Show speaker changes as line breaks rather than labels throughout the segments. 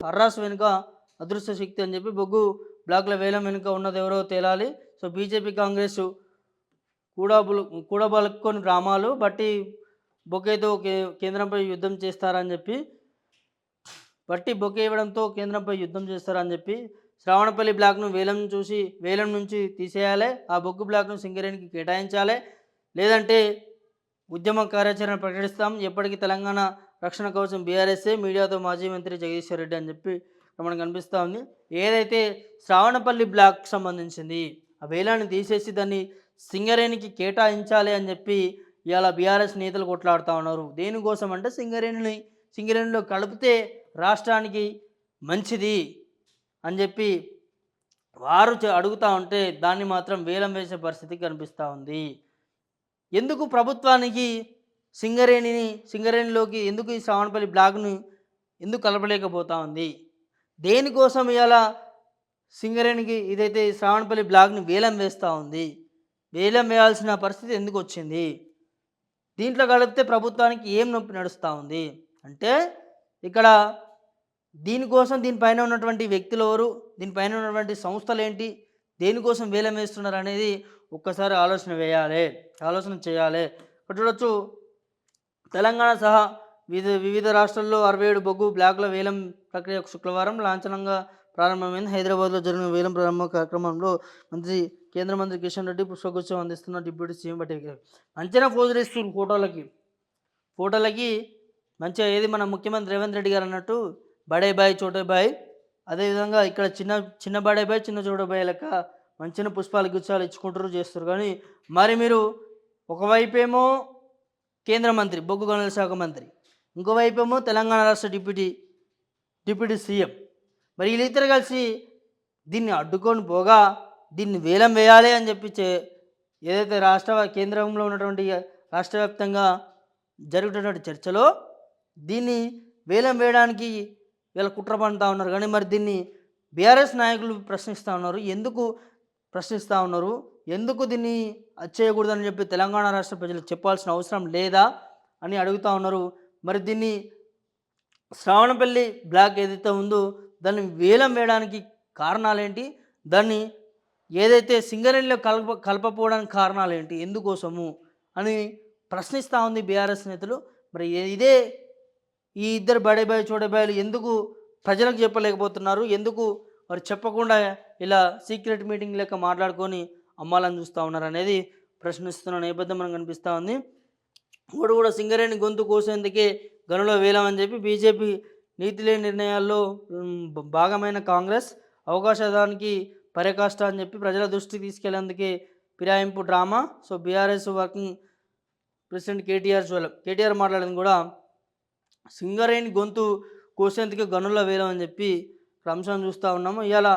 అర్రాస్ వెనుక అదృశ్య శక్తి అని చెప్పి బొగ్గు బ్లాక్ల వేలం వెనుక ఉన్నది ఎవరో తేలాలి. సో బీజేపీ కాంగ్రెస్ కూడబులు కూడబలుక్కొని గ్రామాలు బట్టి బొకేతో కే కేంద్రంపై యుద్ధం చేస్తారని చెప్పి బట్టి బొకే ఇవ్వడంతో కేంద్రంపై యుద్ధం చేస్తారని చెప్పి శ్రావణపల్లి బ్లాక్ను వేలం చూసి వేలం నుంచి తీసేయాలి ఆ బొగ్గు బ్లాక్ను సింగరేణికి కేటాయించాలి. లేదంటే ఉద్యమ కార్యాచరణ ప్రకటిస్తాం. ఎప్పటికీ తెలంగాణ రక్షణ కోసం బీఆర్ఎస్ఏ మీడియాతో మాజీ మంత్రి జగదీశ్వర్ రెడ్డి అని చెప్పి మనకు కనిపిస్తూ ఉంది. ఏదైతే శ్రావణపల్లి బ్లాక్ సంబంధించింది ఆ వేలాన్ని తీసేసి దాన్ని సింగరేణికి కేటాయించాలి అని చెప్పి ఇవాళ బీఆర్ఎస్ నేతలు కొట్లాడుతూ ఉన్నారు. దేనికోసం అంటే సింగరేణిని సింగరేణిలో కలిపితే రాష్ట్రానికి మంచిది అని చెప్పి వారు అడుగుతూ ఉంటే దాన్ని మాత్రం వేలం వేసే పరిస్థితి కనిపిస్తూ ఉంది. ఎందుకు ప్రభుత్వానికి సింగరేణిని సింగరేణిలోకి ఎందుకు ఈ శ్రావణపల్లి బ్లాక్ను ఎందుకు కలపలేకపోతా ఉంది? దేనికోసం ఇలా సింగరేణికి ఇదైతే ఈ శ్రావణపల్లి బ్లాక్ని వేలం వేస్తూ ఉంది? వేలం వేయాల్సిన పరిస్థితి ఎందుకు వచ్చింది? దీంట్లో కలిపితే ప్రభుత్వానికి ఏం నొప్పి నడుస్తూ ఉంది? అంటే ఇక్కడ దీనికోసం దీనిపైన ఉన్నటువంటి వ్యక్తులు ఎవరు? దీనిపైన ఉన్నటువంటి సంస్థలు ఏంటి దేనికోసం వేలం వేస్తున్నారు అనేది ఒక్కసారి ఆలోచన వేయాలి ఆలోచన చేయాలి. ఇక్కడ చూడొచ్చు తెలంగాణ సహా వివిధ వివిధ రాష్ట్రాల్లో అరవై ఏడు బొగ్గు బ్లాక్ల వేలం ప్రక్రియ శుక్రవారం లాంఛనంగా ప్రారంభమైంది. హైదరాబాద్లో జరిగిన వేలం ప్రారంభ కార్యక్రమంలో మంత్రి కేంద్ర మంత్రి కిషన్ రెడ్డి పుష్పగుచ్చం అందిస్తున్న డిప్యూటీ సీఎం పటేల్ మంచిగా ఫోజులు ఇస్తున్నారు ఫోటోలకి ఫోటోలకి మంచిగా ఏది మన ముఖ్యమంత్రి రేవంత్ రెడ్డి గారు అన్నట్టు బడే బాయ్ చోటే బాయ్ అదేవిధంగా ఇక్కడ చిన్న చిన్న బడే చిన్న చూడబోయే లెక్క మంచిన పుష్పాలు గుచ్చాలు ఇచ్చుకుంటారు చేస్తారు కానీ మరి మీరు ఒకవైపేమో కేంద్ర మంత్రి బొగ్గు గనుల శాఖ మంత్రి ఇంకోవైపేమో తెలంగాణ రాష్ట్ర డిప్యూటీ డిప్యూటీ సీఎం. మరి వీళ్ళిద్దరు కలిసి దీన్ని అడ్డుకొని పోగా దీన్ని వేలం వేయాలి అని చెప్పి ఏదైతే రాష్ట్ర కేంద్రంలో ఉన్నటువంటి రాష్ట్ర వ్యాప్తంగా జరుగుతున్నటువంటి చర్చలో దీన్ని వేలం వేయడానికి వీళ్ళ కుట్ర పండుతూ ఉన్నారు. కానీ మరి దీన్ని బీఆర్ఎస్ నాయకులు ప్రశ్నిస్తూ ఉన్నారు. ఎందుకు ప్రశ్నిస్తూ ఉన్నారు? ఎందుకు దీన్ని చేయకూడదని చెప్పి తెలంగాణ రాష్ట్ర ప్రజలు చెప్పాల్సిన అవసరం లేదా అని అడుగుతూ ఉన్నారు. మరి దీన్ని శ్రావణపల్లి బ్లాక్ ఏదైతే ఉందో దాన్ని వేలం వేయడానికి కారణాలేంటి? దాన్ని ఏదైతే సింగరేణిలో కలప కలపపోవడానికి కారణాలేంటి? ఎందుకోసము అని ప్రశ్నిస్తూ ఉంది బీఆర్ఎస్ నేతలు. మరి ఇదే ఈ ఇద్దరు బడేబాయ్ చోడేబాయ్లు ఎందుకు ప్రజలకు చెప్పలేకపోతున్నారు? ఎందుకు వారు చెప్పకుండా ఇలా సీక్రెట్ మీటింగ్ లెక్క మాట్లాడుకొని అమ్మాలని చూస్తూ ఉన్నారు అనేది ప్రశ్నిస్తున్న నేపథ్యం మనకు కనిపిస్తూ ఉంది. ఒకడు కూడా సింగరేణి గొంతు కోసేందుకే గనులో వేలామని చెప్పి బీజేపీ నీతి లేని నిర్ణయాల్లో భాగమైన కాంగ్రెస్ అవకాశానికి పరికాష్ట అని చెప్పి ప్రజల దృష్టికి తీసుకెళ్ళేందుకే ఫిరాయింపు drama. So BRS working president KTR చూడలేం. కేటీఆర్ మాట్లాడింది కూడా సింగరేణి గొంతు కోసేందుకు గనుల వేలం అని చెప్పి అంశం చూస్తూ ఉన్నాము. ఇవాళ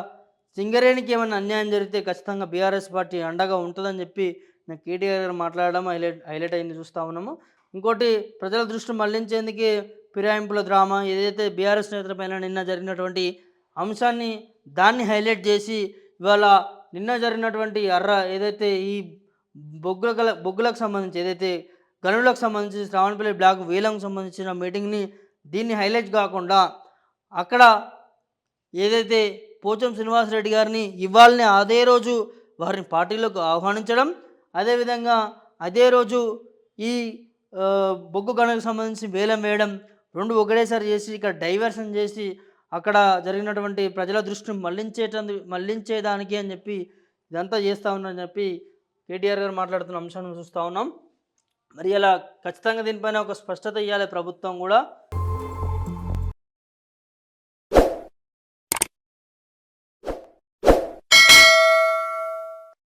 సింగరేణికి ఏమైనా అన్యాయం జరిగితే ఖచ్చితంగా బీఆర్ఎస్ పార్టీ అండగా ఉంటుందని చెప్పి నేను కేటీఆర్ గారు మాట్లాడడం హైలైట్ హైలైట్ అయింది చూస్తూ ఉన్నాము. ఇంకోటి ప్రజల దృష్టి మళ్ళించేందుకే ఫిరాయింపుల డ్రామా ఏదైతే బీఆర్ఎస్ నేతలపైన నిన్న జరిగినటువంటి అంశాన్ని దాన్ని హైలైట్ చేసి ఇవాళ నిన్న జరిగినటువంటి అర్ర ఏదైతే ఈ బొగ్గుల గల- బొగ్గులకు సంబంధించి ఏదైతే గనులకు సంబంధించి శ్రావణపల్లి బ్లాక్ వేలంకు సంబంధించిన మీటింగ్ని దీన్ని హైలైట్ కాకుండా అక్కడ ఏదైతే పోచం శ్రీనివాసరెడ్డి గారిని ఇవ్వాలని అదే రోజు వారిని పార్టీలోకి ఆహ్వానించడం అదేవిధంగా అదే రోజు ఈ బొగ్గు గనులకు సంబంధించి వేలం వేయడం రెండు ఒకటేసారి చేసి ఇక్కడ డైవర్షన్ చేసి అక్కడ జరిగినటువంటి ప్రజల దృష్టిని మళ్ళించేటందు మళ్ళించేదానికి అని చెప్పి ఇదంతా చేస్తూ ఉన్నారని చెప్పి కేటీఆర్ గారు మాట్లాడుతున్న అంశాన్ని చూస్తూ ఉన్నాం. మరి ఇలా ఖచ్చితంగా దీనిపైన ఒక స్పష్టత ఇవ్వాలి ప్రభుత్వం కూడా.